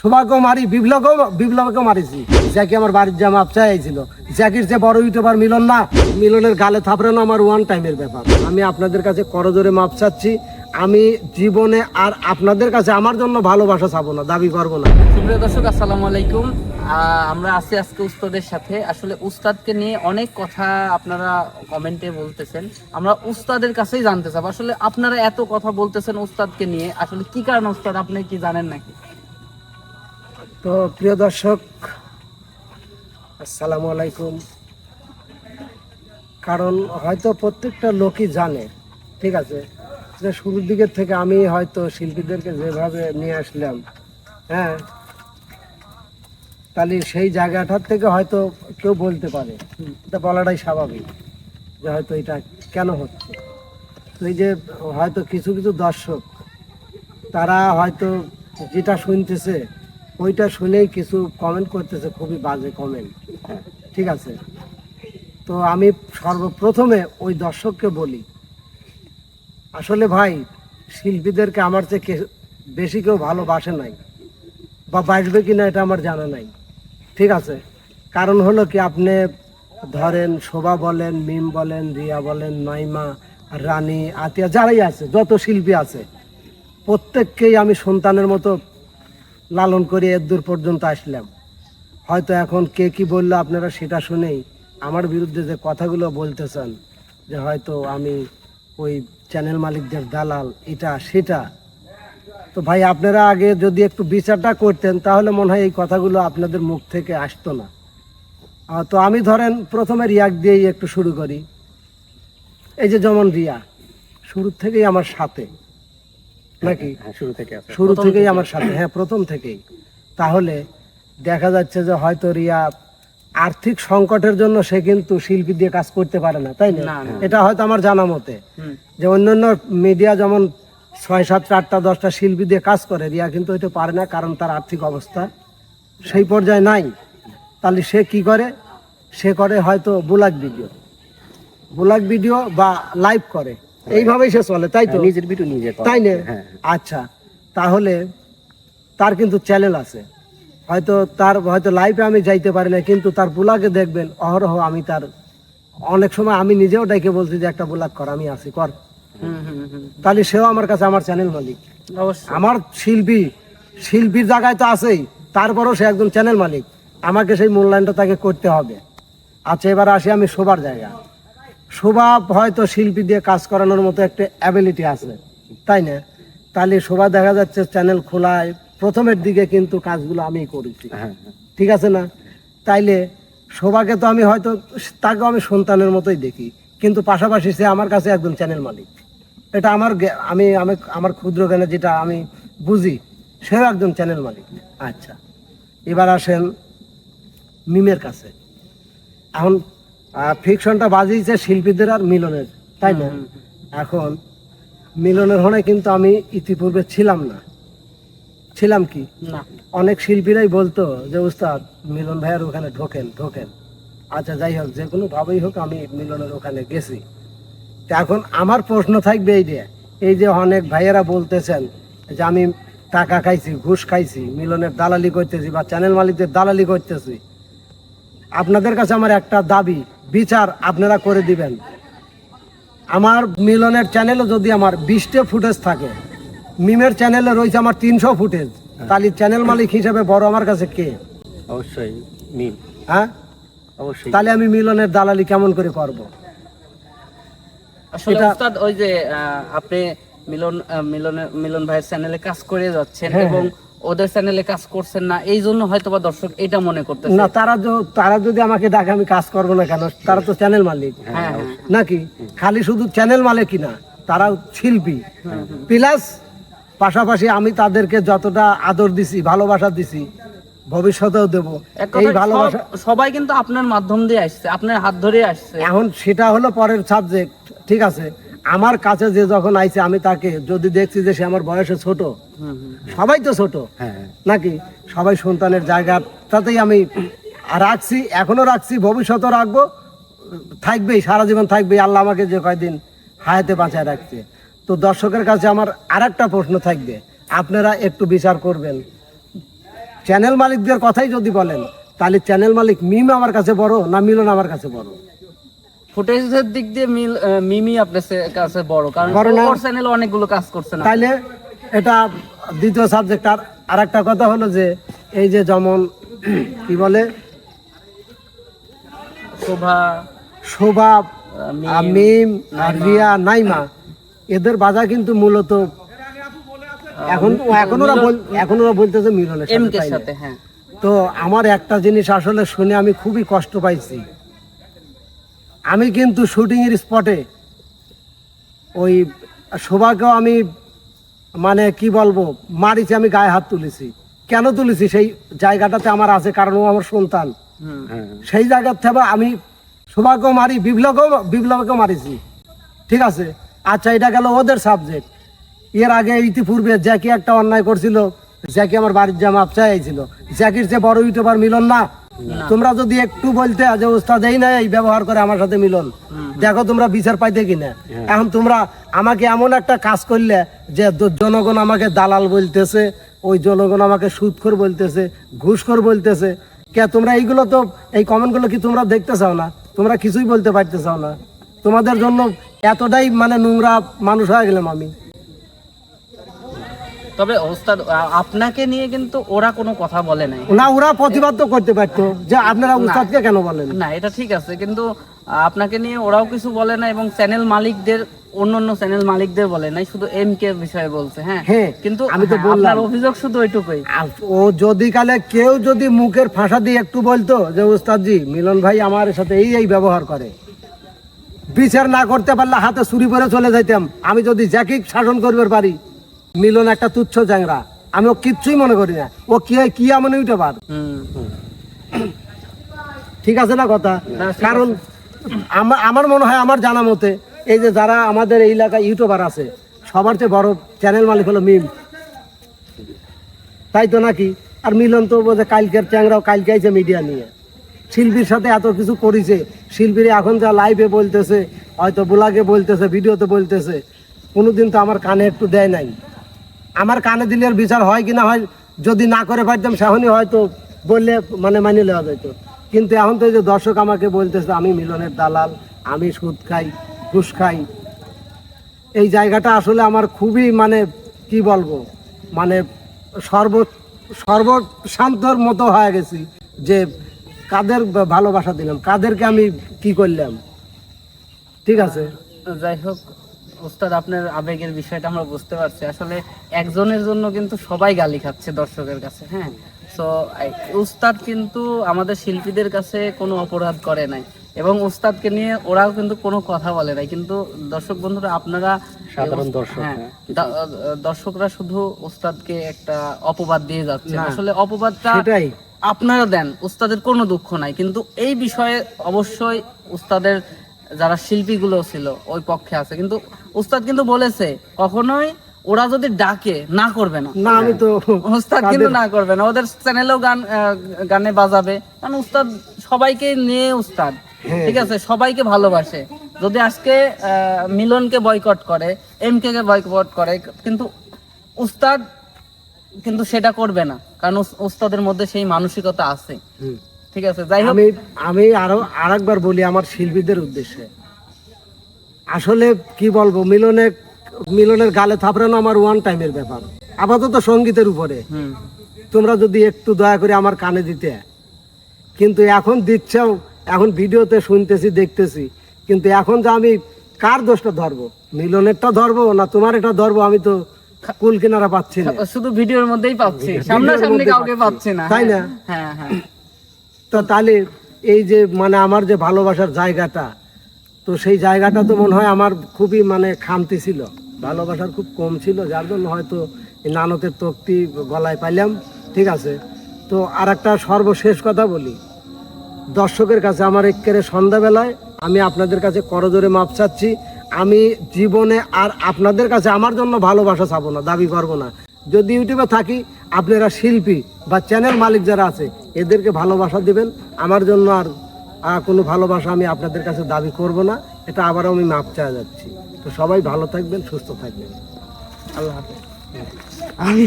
সৌভাগ্য মারি বিপ্লবকেও বিপ্লবকেও মারিছি। জ্যাকি আমার বাড়ির জ্যাকির যে বড় ইউটিউবার মিলন না, মিলনের গালে থাপড়ানো আমার ওয়ান টাইমের ব্যাপার। আমি আপনাদের কাছে করজোরে মাপ চাচ্ছি। আমি জীবনে আর আপনাদের কাছে আমার জন্য ভালোবাসা চাবো না, দাবি করব না। সুপ্রিয় দর্শক আলাইকুম। আমরা আছি আজকে উস্তাদের সাথে। আসলে উস্তাদকে নিয়ে অনেক কথা আপনারা কমেন্টে বলতেছেন। আমরা উস্তাদের কাছেই জানতে চাবো। আসলে আপনারা এত কথা বলতেছেন উস্তাদকে নিয়ে। আসলে কি কারণ উস্তাদ, আপনি কি জানেন নাকি? তো প্রিয় দর্শক, আসসালামু আলাইকুম। কারণ হয়তো প্রত্যেকটা লোকই জানে, ঠিক আছে? যে শুরুর দিকের থেকে আমি হয়তো শিল্পীদেরকে যেভাবে নিয়ে আসলাম হ্যাঁ? তাহলে সেই জায়গাটার থেকে হয়তো কেউ বলতে পারে। এটা বলাটাই স্বাভাবিক যে হয়তো এটা কেন হচ্ছে। তো এই যে হয়তো কিছু কিছু দর্শক, তারা হয়তো যেটা শুনতেছে ওইটা শুনেই কিছু কমেন্ট করতেছে, খুবই বাজে কমেন্ট ঠিক আছে। তো আমি সর্বপ্রথমে ওই দর্শককে বলি, আসলে ভাই, শিল্পীদেরকে আমার চেয়ে কে- বেশি কেউ ভালোবাসে নাই, বা বাসবে কিনা এটা আমার জানা নাই। ঠিক আছে? কারণ হলো কি, আপনি ধরেন শোভা বলেন, মিম বলেন, রিয়া বলেন নাইমা রানী, আতিয়া, যারাই আছে, যত শিল্পী আছে, প্রত্যেককেই আমি সন্তানের মতো লালন করে এর দূর পর্যন্ত আসলাম। হয়তো এখন কে কি বলল আপনারা সেটা শুনেই আমার বিরুদ্ধে যে কথাগুলো বলতেছেন, যে হয়তো আমি ওই চ্যানেল মালিকদের দালাল, এটা, সেটা। তো ভাই, আপনারা আগে যদি একটু বিচারটা করতেন, তাহলে মনে হয় এই কথাগুলো আপনাদের মুখ থেকে আসতো না। তো আমি ধরেন প্রথমে রিয়াক দিয়েই একটু শুরু করি। এই যে যেমন রিয়া, শুরু থেকেই আমার সাথে। নাকি? শুরু থেকে শুরু থেকেই আমার সাথে হ্যাঁ প্রথম থেকেই। তাহলে দেখা যাচ্ছে যে হয়তো রিয়া আর্থিক সংকটের জন্য সে কিন্তু শিল্পী দিয়ে কাজ করতে পারে না তাই না। এটা হয়তো আমার জানা মতে। যে অন্যান্য মিডিয়া যেমন ছয় সাত আটটা দশটা শিল্পী দিয়ে কাজ করে রিয়া কিন্তু এটা পারে না কারণ তার আর্থিক অবস্থা সেই পর্যায়ে নাই। তাহলে সে কি করে? সে করে হয়তো বুলাক ভিডিও। বুলাক ভিডিও বা লাইভ করে। এইভাবেই সে চলে তাই তো? নিজের ভিডিও নিজে তাই না? হ্যাঁ আচ্ছা তাহলে তার কিন্তু চ্যানেল আছে। হয়তো তার হয়তো লাইভে আমি যাইতে পারি না কিন্তু তার বুলাকে দেখবেন অহরহ আমি তার অনেক সময় আমি নিজেও ডাইকে বলছি যে একটা বুলাক কর আমি আছি কর। তাহলে সেও আমার কাছে আমার চ্যানেল মালিক। আমার শিল্পী শিল্পীর জায়গায় তো আছেই তারপরও সে একজন চ্যানেল মালিক। আমাকে সেই মূল্যায়নটা তাকে করতে হবে। আচ্ছা এবার আসি আমি শোবার জায়গা শোভা হয়তো শিল্পী দিয়ে কাজ করানোর মতো একটা অ্যাবিলিটি আছে তাই না? তাহলে শোভা দেখা যাচ্ছে চ্যানেল খোলায় প্রথমের দিকে কিন্তু কাজগুলো আমি করেছি। হ্যাঁ হ্যাঁ। ঠিক আছে না? তাইলে শোভাকে তো আমি হয়তো তাকেও আমি সন্তানের মতোই দেখি কিন্তু পাশাপাশি সে আমার কাছে একজন চ্যানেল মালিক। এটা আমার আমি আমি আমার ক্ষুদ্র জ্ঞানে যেটা আমি বুঝি সেও একজন চ্যানেল মালিক। আচ্ছা এবার আসেন মিমের কাছে। এখন ফিকশনটা বাজিয়েছে শিল্পীদের আর মিলনের তাই না? এখন মিলনের হনে কিন্তু আমি ইতিপূর্বে ছিলাম না। ছিলাম কি? অনেক শিল্পীরাই বলতো যে উস্তাদ মিলন ভাইয়ের ওখানে ঢোকেন ঢোকেন। আচ্ছা যাই হোক যে কোনো ভাবেই হোক আমি মিলনের ওখানে গেছি। এখন আমার প্রশ্ন থাকবে এই যে এই যে অনেক ভাইয়েরা বলতেছেন যে আমি টাকা খাইছি ঘুষ খাইছি মিলনের দালালি করতেছি বা চ্যানেল মালিকদের দালালি করতেছি। আপনাদের কাছে আমার একটা দাবি বিচার আপনারা করে দিবেন। আমার মিলনের চ্যানেলে যদি আমার বিশটা ফুটেজ থাকে মিমের চ্যানেলে রয়েছে আমার তিনশো ফুটেজ তাহলে চ্যানেল মালিক হিসেবে বড় আমার কাছে কে? অবশ্যই মিম। হ্যাঁ? অবশ্যই। তাহলে আমি মিলনের দালালি কেমন করে করব? আসলে উস্তাদ ওই যে আপনি মিলন আহ, মিলনের মিলন ভাইয়ের চ্যানেলে কাজ করে যাচ্ছেন হ্যাঁ, এবং ওদের চ্যানেলে কাজ করছেন না এই জন্য হয়তো বা দর্শক এটা মনে করতেছে। না তারা তারা যদি আমাকে ডাকে আমি কাজ করব না কেন তারা তো চ্যানেল মালিক। হ্যাঁ হ্যাঁ নাকি? খালি শুধু চ্যানেল মালিক না তারা শিল্পী। প্লাস পাশাপাশি আমি তাদেরকে যতটা আদর দিছি ভালোবাসা দিছি ভবিষ্যতেও দেব। এই ভালোবাসা সবাই কিন্তু আপনার মাধ্যম দিয়ে আসছে আপনার হাত ধরে আসছে। এখন সেটা হলো পরের সাবজেক্ট ঠিক আছে? আমার কাছে যে যখন আইছে আমি তাকে যদি দেখছি যে সে আমার বয়সে ছোট। সবাই তো ছোট হ্যাঁ। নাকি? সবাই সন্তানের জায়গা তাতেই আমি রাখছি এখনও রাখছি ভবিষ্যতেও রাখব থাকবেই সারা জীবন থাকবেই। আল্লাহ আমাকে যে কয়দিন হায়াতে বাঁচায় রাখছে। তো দর্শকের কাছে আমার আর একটা প্রশ্ন থাকবে আপনারা একটু বিচার করবেন। চ্যানেল মালিকদের কথাই যদি বলেন তাহলে চ্যানেল মালিক মিম আমার কাছে বড় না মিলন আমার কাছে বড়? ফুটেজের দিক দিয়ে মিল মিমি আপনার কাছে বড় কারণ ওর চ্যানেলে অনেকগুলো কাজ করছে না। তাইলে এটা দ্বিতীয় সাবজেক্ট আর আর একটা কথা হলো যে এই যে যেমন কি বলে? শোভা শোভা মিম, রিয়া নাইমা। এদের বাজা কিন্তু মূলত এখন এখন ওরা বল- এখন ওরা বলতেছে সাথে না? সাথে হ্যাঁ। তো আমার একটা জিনিস আসলে শুনে আমি খুবই কষ্ট পাইছি। আমি কিন্তু শুটিং এর স্পটে ওই শোভাকেও আমি মানে কি বলব মারিছি আমি গায়ে হাত তুলেছি। কেন তুলেছি? সেই জায়গাটাতে আমার আছে কারণ ও আমার সন্তান। হ্যাঁ। সেই জায়গার থেকে আমি শোভাকেও মারি বিপ্লবকেও বিপ্লবকেও মারিছি। ঠিক আছে? আচ্ছা এটা গেল ওদের সাবজেক্ট এর আগে ইতিপূর্বে জ্যাকি একটা অন্যায় করছিল। জ্যাকি আমার বাড়ির জামা চাইছিল। জ্যাকির যে বড় ইউটিউবার মিলন না। তোমরা যদি একটু বলতে যে ওস্তাদ এই না এই ব্যবহার করে আমার সাথে মিলন। দেখো তোমরা বিচার পাইতে কিনা। এখন তোমরা আমাকে এমন একটা কাজ করলে যে জনগণ আমাকে দালাল বলতেছে ওই জনগণ আমাকে সুদখোর বলতেছে ঘুষখোর বলতেছে। কে তোমরা এইগুলো তো এই কমেন্টগুলো কি তোমরা দেখতে চাও না? তোমরা কিছুই বলতে পারতে চাও না। তোমাদের জন্য এতটাই মানে নোংরা মানুষ হয়ে গেলাম আমি। তবে ওস্তাদ আপনাকে নিয়ে কিন্তু ওরা কোনো কথা বলে নাই। না ওরা প্রতিবাদ তো করতে পারতো যে আপনারা উস্তাদকে কেন বলেন? না এটা ঠিক আছে কিন্তু আপনাকে নিয়ে ওরাও কিছু বলে না এবং চ্যানেল মালিকদের অন্য অন্য চ্যানেল মালিকদের বলে নাই শুধু এম কে বিষয়ে বলছে হ্যাঁ? হ্যাঁ, কিন্তু আমি তো হ্যাঁ, বললাম। অভিযোগ শুধু ওইটুকুই। ও যদি কালে কেউ যদি মুখের ফাঁসা দিয়ে একটু বলতো যে উস্তাদজি মিলন ভাই আমার সাথে এই এই ব্যবহার করে। বিচার না করতে পারলে হাতে ছুরি পরে চলে যাইতাম। আমি যদি জ্যাকি শাসন করবে পারি মিলন একটা তুচ্ছ চ্যাংরা। আমি ও কিচ্ছুই মনে করি না। ও কি কি উঠে পার ঠিক আছে না কথা? কারণ আমার আমার মনে হয়, আমার জানা মতে, এই যে যারা আমাদের এই এলাকায় ইউটিউবার আছে, সবার চেয়ে বড় চ্যানেল মালিক হলো মিম। তাই তো নাকি? আর মিলন তো বোঝে কালকের চ্যাংরাও কালকে আইছে মিডিয়া নিয়ে। শিল্পীর সাথে এত কিছু করেছে। শিল্পীর এখন যা লাইভে বলতেছে, হয়তো ব্লগে বলতেছে ভিডিওতে বলতেছে, কোনোদিন তো আমার কানে একটু দেয় নাই। আমার কানে দিলে আর বিচার হয় কি না হয়, যদি না করে পারতাম সেখনই হয়তো বললে মানে মানিয়ে নেওয়া যেত। কিন্তু এখন তো যে দর্শক আমাকে বলতেছে, আমি মিলনের দালাল, আমি সুদ খাই, ঘুষ খাই। এই জায়গাটা আসলে আমার খুবই মানে কি বলব মানে সর্ব, সর্বশান্তর মতো হয়ে গেছি যে কাদের ভালোবাসা দিলাম, কাদেরকে আমি কি করলাম। ঠিক আছে? যাই হোক ওস্তাদ আপনার আবেগের বিষয়টা আমরা বুঝতে পারছি। আসলে একজনের জন্য কিন্তু সবাই গালি খাচ্ছে দর্শকের কাছে হ্যাঁ? তো উস্তাদ কিন্তু আমাদের শিল্পীদের কাছে কোনো অপরাধ করে নাই। এবং উস্তাদকে নিয়ে ওরাও কিন্তু কোনো কথা বলে নাই। কিন্তু দর্শক বন্ধুরা আপনারা সাধারণ দর্শক, হ্যাঁ, হ্যাঁ, দর্শকরা শুধু উস্তাদকে একটা যারা দিয়ে যাচ্ছে। আসলে অপবাদটা আপনারা দেন উস্তাদের কোনো দুঃখ নাই। কিন্তু এই বিষয়ে অবশ্যই উস্তাদের যারা শিল্পীগুলো ছিল ওই পক্ষে আছে। কিন্তু উস্তাদ কিন্তু বলেছে কখনোই ওরা যদি ডাকে না করবে না। না আমি তো উস্তাদ কিন্তু না। করবে না। ওদের চ্যানেলেও গান গানে বাজাবে। কারণ উস্তাদ সবাইকে নিয়ে উস্তাদ। হ্যাঁ। ঠিক আছে? সবাইকে ভালোবাসে। যদি আজকে মিলনকে বয়কট করে এম কে বয়কট করে কিন্তু উস্তাদ কিন্তু সেটা করবে না। কারণ উস- উস্তাদের মধ্যে সেই মানসিকতা আছে। ঠিক আছে? যাই হোক। আমি আমি আরও আরেকবার বলি আমার শিল্পীদের উদ্দেশ্যে। আসলে কি বলব মিলনে মিলনের গালে থাপড়ানো আমার ওয়ান টাইমের ব্যাপার। আপাতত সঙ্গীতের উপরে। তোমরা যদি একটু দয়া করে আমার কানে দিতে। কিন্তু এখন দিচ্ছেও এখন ভিডিওতে শুনতেছি দেখতেছি। কিন্তু এখন যে আমি কার দোষটা ধরবো? মিলনেরটা ধরবো না তোমার এটা ধরবো আমি তো কুল কিনারা পাচ্ছি না। শুধু ভিডিওর মধ্যেই পাচ্ছি। সামনাসামনি কাউকে পাচ্ছি। না। তাই হ্যাঁ, না? হ্যাঁ হ্যাঁ। তো তাহলে এই যে মানে আমার যে ভালোবাসার জায়গাটা তো সেই জায়গাটা তো মনে হয় আমার খুবই মানে খামতি ছিল। ভালোবাসার খুব কম ছিল, যার জন্য হয়তো নানকের তক্তি গলায় পাইলাম। ঠিক আছে। তো আর একটা সর্বশেষ কথা বলি। দর্শকের কাছে আমার একেবারে সন্ধ্যাবেলায় আমি আপনাদের কাছে করজোরে মাপ চাচ্ছি। আমি জীবনে আর আপনাদের কাছে আমার জন্য ভালোবাসা চাবো না, দাবি করব না। যদি ইউটিউবে থাকি, আপনারা শিল্পী বা চ্যানেল মালিক যারা আছে, এদেরকে ভালোবাসা দিবেন। আমার জন্য আর কোনো ভালোবাসা আমি আপনাদের কাছে দাবি করব না, এটা আবারও আমি মাপ চাওয়া যাচ্ছি। তো সবাই ভালো থাকবেন, সুস্থ থাকবেন। আল্লাহ হাফেজ। আমি